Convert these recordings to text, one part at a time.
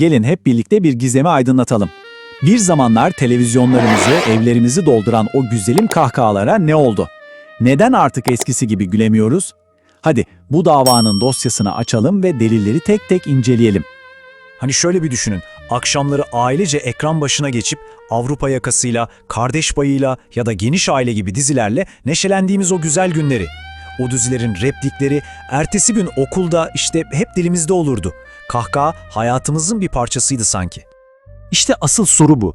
Gelin hep birlikte bir gizemi aydınlatalım. Bir zamanlar televizyonlarımızı, evlerimizi dolduran o güzelim kahkahalara ne oldu? Neden artık eskisi gibi gülemiyoruz? Hadi bu davanın dosyasını açalım ve delilleri tek tek inceleyelim. Hani şöyle bir düşünün. Akşamları ailece ekran başına geçip Avrupa yakasıyla, kardeş payıyla ya da geniş aile gibi dizilerle neşelendiğimiz o güzel günleri. O dizilerin replikleri ertesi gün okulda işte hep dilimizde olurdu. Kahkaha hayatımızın bir parçasıydı sanki. İşte asıl soru bu.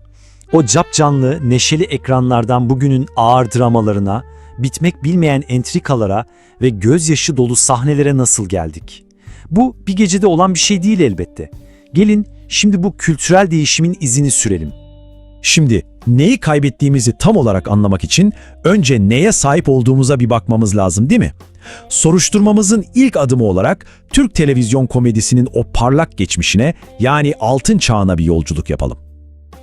O capcanlı, neşeli ekranlardan bugünün ağır dramalarına, bitmek bilmeyen entrikalara ve gözyaşı dolu sahnelere nasıl geldik? Bu bir gecede olan bir şey değil elbette. Gelin şimdi bu kültürel değişimin izini sürelim. Şimdi neyi kaybettiğimizi tam olarak anlamak için önce neye sahip olduğumuza bir bakmamız lazım değil mi? Soruşturmamızın ilk adımı olarak Türk televizyon komedisinin o parlak geçmişine yani altın çağına bir yolculuk yapalım.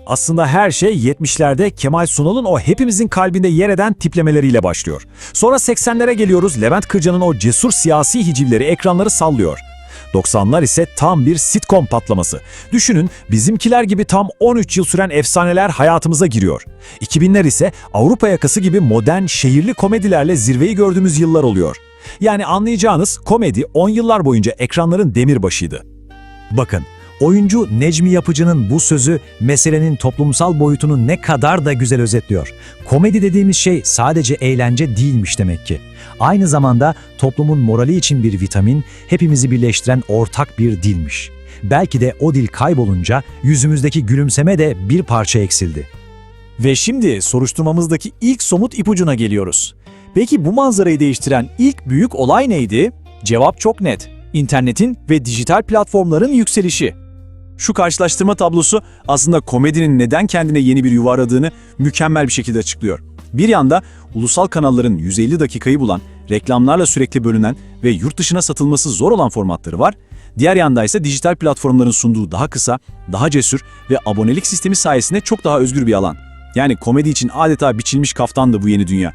Aslında her şey 70'lerde Kemal Sunal'ın o hepimizin kalbinde yer eden tiplemeleriyle başlıyor. Sonra 80'lere geliyoruz Levent Kırca'nın o cesur siyasi hicivleri ekranları sallıyor. 90'lar ise tam bir sitcom patlaması. Düşünün bizimkiler gibi tam 13 yıl süren efsaneler hayatımıza giriyor. 2000'ler ise Avrupa yakası gibi modern şehirli komedilerle zirveyi gördüğümüz yıllar oluyor. Yani anlayacağınız komedi 10 yıllar boyunca ekranların demirbaşıydı. Bakın, oyuncu Necmi Yapıcı'nın bu sözü meselenin toplumsal boyutunu ne kadar da güzel özetliyor. Komedi dediğimiz şey sadece eğlence değilmiş demek ki. Aynı zamanda toplumun morali için bir vitamin, hepimizi birleştiren ortak bir dilmiş. Belki de o dil kaybolunca yüzümüzdeki gülümseme de bir parça eksildi. Ve şimdi soruşturmamızdaki ilk somut ipucuna geliyoruz. Peki bu manzarayı değiştiren ilk büyük olay neydi? Cevap çok net. İnternetin ve dijital platformların yükselişi. Şu karşılaştırma tablosu aslında komedinin neden kendine yeni bir yuva aradığını mükemmel bir şekilde açıklıyor. Bir yanda ulusal kanalların 150 dakikayı bulan, reklamlarla sürekli bölünen ve yurt dışına satılması zor olan formatları var. Diğer yanda ise dijital platformların sunduğu daha kısa, daha cesur ve abonelik sistemi sayesinde çok daha özgür bir alan. Yani komedi için adeta biçilmiş kaftandı bu yeni dünya.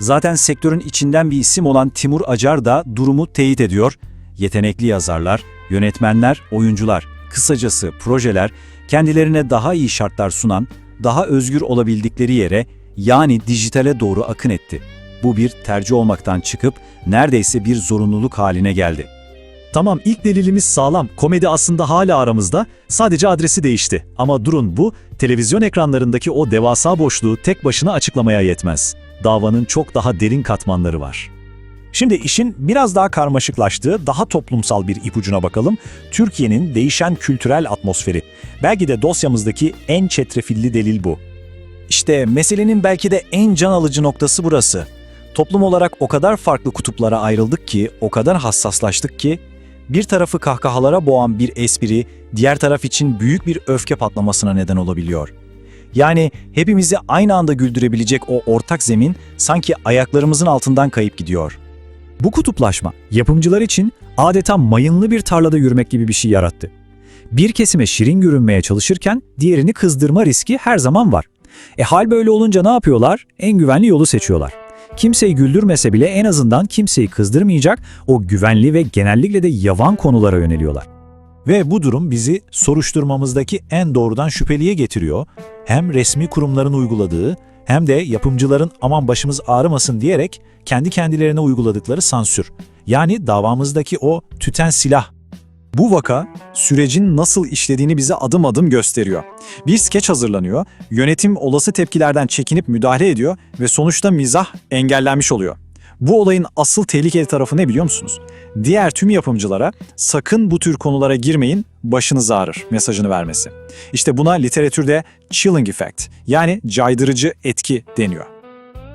Zaten sektörün içinden bir isim olan Timur Acar da durumu teyit ediyor. Yetenekli yazarlar, yönetmenler, oyuncular, kısacası projeler kendilerine daha iyi şartlar sunan, daha özgür olabildikleri yere yani dijitale doğru akın etti. Bu bir tercih olmaktan çıkıp neredeyse bir zorunluluk haline geldi. Tamam ilk delilimiz sağlam. Komedi aslında hala aramızda. Sadece adresi değişti. Ama durun bu televizyon ekranlarındaki o devasa boşluğu tek başına açıklamaya yetmez. Davanın çok daha derin katmanları var. Şimdi işin biraz daha karmaşıklaştığı, daha toplumsal bir ipucuna bakalım. Türkiye'nin değişen kültürel atmosferi. Belki de dosyamızdaki en çetrefilli delil bu. İşte meselenin belki de en can alıcı noktası burası. Toplum olarak o kadar farklı kutuplara ayrıldık ki, o kadar hassaslaştık ki, bir tarafı kahkahalara boğan bir espri, diğer taraf için büyük bir öfke patlamasına neden olabiliyor. Yani hepimizi aynı anda güldürebilecek o ortak zemin sanki ayaklarımızın altından kayıp gidiyor. Bu kutuplaşma yapımcılar için adeta mayınlı bir tarlada yürümek gibi bir şey yarattı. Bir kesime şirin görünmeye çalışırken diğerini kızdırma riski her zaman var. E hal böyle olunca ne yapıyorlar? En güvenli yolu seçiyorlar. Kimseyi güldürmese bile en azından kimseyi kızdırmayacak o güvenli ve genellikle de yavan konulara yöneliyorlar. Ve bu durum bizi soruşturmamızdaki en doğrudan şüpheliye getiriyor. Hem resmi kurumların uyguladığı hem de yapımcıların aman başımız ağrımasın diyerek kendi kendilerine uyguladıkları sansür. Yani davamızdaki o tüten silah. Bu vaka sürecin nasıl işlediğini bize adım adım gösteriyor. Bir skeç hazırlanıyor, yönetim olası tepkilerden çekinip müdahale ediyor ve sonuçta mizah engellenmiş oluyor. Bu olayın asıl tehlikeli tarafı ne biliyor musunuz? Diğer tüm yapımcılara sakın bu tür konulara girmeyin, başınız ağrır mesajını vermesi. İşte buna literatürde chilling effect yani caydırıcı etki deniyor.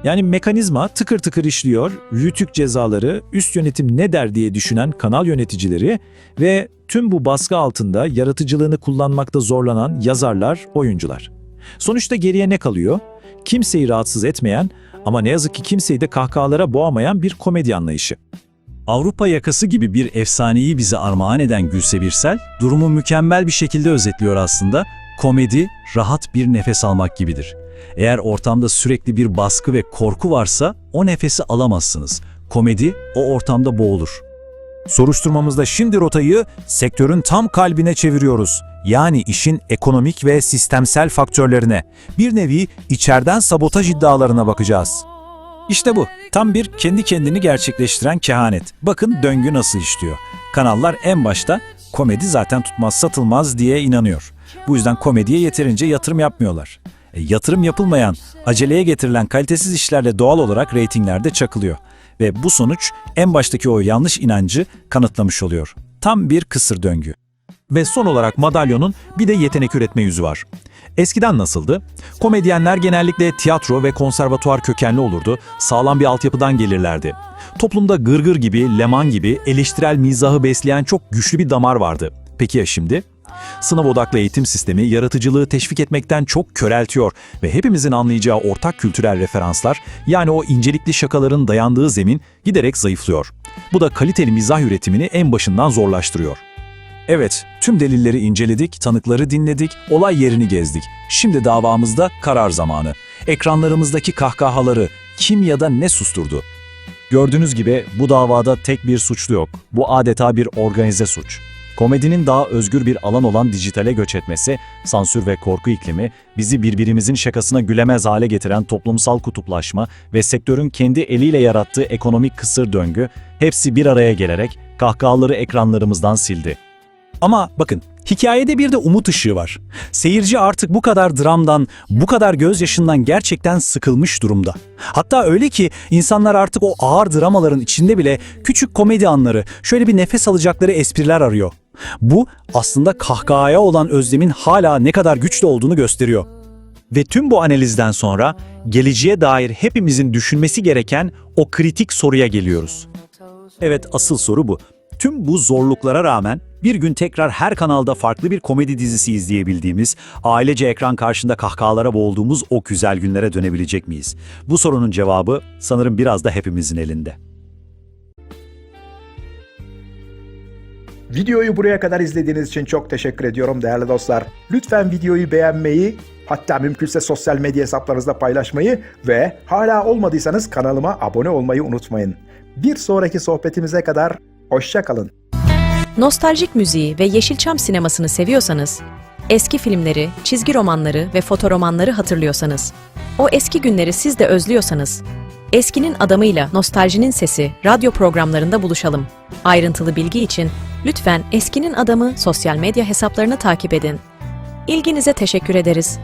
Yani mekanizma tıkır tıkır işliyor, rütük cezaları, üst yönetim ne der diye düşünen kanal yöneticileri ve tüm bu baskı altında yaratıcılığını kullanmakta zorlanan yazarlar, oyuncular. Sonuçta geriye ne kalıyor? Kimseyi rahatsız etmeyen ama ne yazık ki kimseyi de kahkahalara boğamayan bir komedi anlayışı. Avrupa yakası gibi bir efsaneyi bize armağan eden Gülse Birsel, durumu mükemmel bir şekilde özetliyor aslında. Komedi, rahat bir nefes almak gibidir. Eğer ortamda sürekli bir baskı ve korku varsa o nefesi alamazsınız. Komedi o ortamda boğulur. Soruşturmamızda şimdi rotayı sektörün tam kalbine çeviriyoruz. Yani işin ekonomik ve sistemsel faktörlerine, bir nevi içeriden sabotaj iddialarına bakacağız. İşte bu. Tam bir kendi kendini gerçekleştiren kehanet. Bakın döngü nasıl işliyor. Kanallar en başta komedi zaten tutmaz satılmaz diye inanıyor. Bu yüzden komediye yeterince yatırım yapmıyorlar. E, yatırım yapılmayan, aceleye getirilen kalitesiz işlerle doğal olarak reytinglerde çakılıyor. Ve bu sonuç en baştaki o yanlış inancı kanıtlamış oluyor. Tam bir kısır döngü. Ve son olarak madalyonun bir de yetenek üretme yüzü var. Eskiden nasıldı? Komedyenler genellikle tiyatro ve konservatuar kökenli olurdu, sağlam bir altyapıdan gelirlerdi. Toplumda gırgır gibi, leman gibi eleştirel mizahı besleyen çok güçlü bir damar vardı. Peki ya şimdi? Sınav odaklı eğitim sistemi yaratıcılığı teşvik etmekten çok köreltiyor ve hepimizin anlayacağı ortak kültürel referanslar yani o incelikli şakaların dayandığı zemin giderek zayıflıyor. Bu da kaliteli mizah üretimini en başından zorlaştırıyor. Evet, tüm delilleri inceledik, tanıkları dinledik, olay yerini gezdik. Şimdi davamızda karar zamanı. Ekranlarımızdaki kahkahaları kim ya da ne susturdu? Gördüğünüz gibi bu davada tek bir suçlu yok. Bu adeta bir organize suç. Komedinin daha özgür bir alan olan dijitale göç etmesi, sansür ve korku iklimi, bizi birbirimizin şakasına gülemez hale getiren toplumsal kutuplaşma ve sektörün kendi eliyle yarattığı ekonomik kısır döngü, hepsi bir araya gelerek kahkahaları ekranlarımızdan sildi. Ama bakın, hikayede bir de umut ışığı var. Seyirci artık bu kadar dramdan, bu kadar gözyaşından gerçekten sıkılmış durumda. Hatta öyle ki insanlar artık o ağır dramaların içinde bile küçük komedi anları, şöyle bir nefes alacakları espriler arıyor. Bu aslında kahkahaya olan özlemin hala ne kadar güçlü olduğunu gösteriyor. Ve tüm bu analizden sonra geleceğe dair hepimizin düşünmesi gereken o kritik soruya geliyoruz. Evet asıl soru bu. Tüm bu zorluklara rağmen bir gün tekrar her kanalda farklı bir komedi dizisi izleyebildiğimiz, ailece ekran karşında kahkahalara boğulduğumuz o güzel günlere dönebilecek miyiz? Bu sorunun cevabı sanırım biraz da hepimizin elinde. Videoyu buraya kadar izlediğiniz için çok teşekkür ediyorum değerli dostlar. Lütfen videoyu beğenmeyi, hatta mümkünse sosyal medya hesaplarınızda paylaşmayı ve hala olmadıysanız kanalıma abone olmayı unutmayın. Bir sonraki sohbetimize kadar hoşça kalın. Nostaljik müziği ve Yeşilçam sinemasını seviyorsanız, eski filmleri, çizgi romanları ve fotoromanları hatırlıyorsanız, o eski günleri siz de özlüyorsanız, Eskinin adamıyla nostaljinin sesi radyo programlarında buluşalım. Ayrıntılı bilgi için lütfen Eskinin Adamı sosyal medya hesaplarını takip edin. İlginize teşekkür ederiz.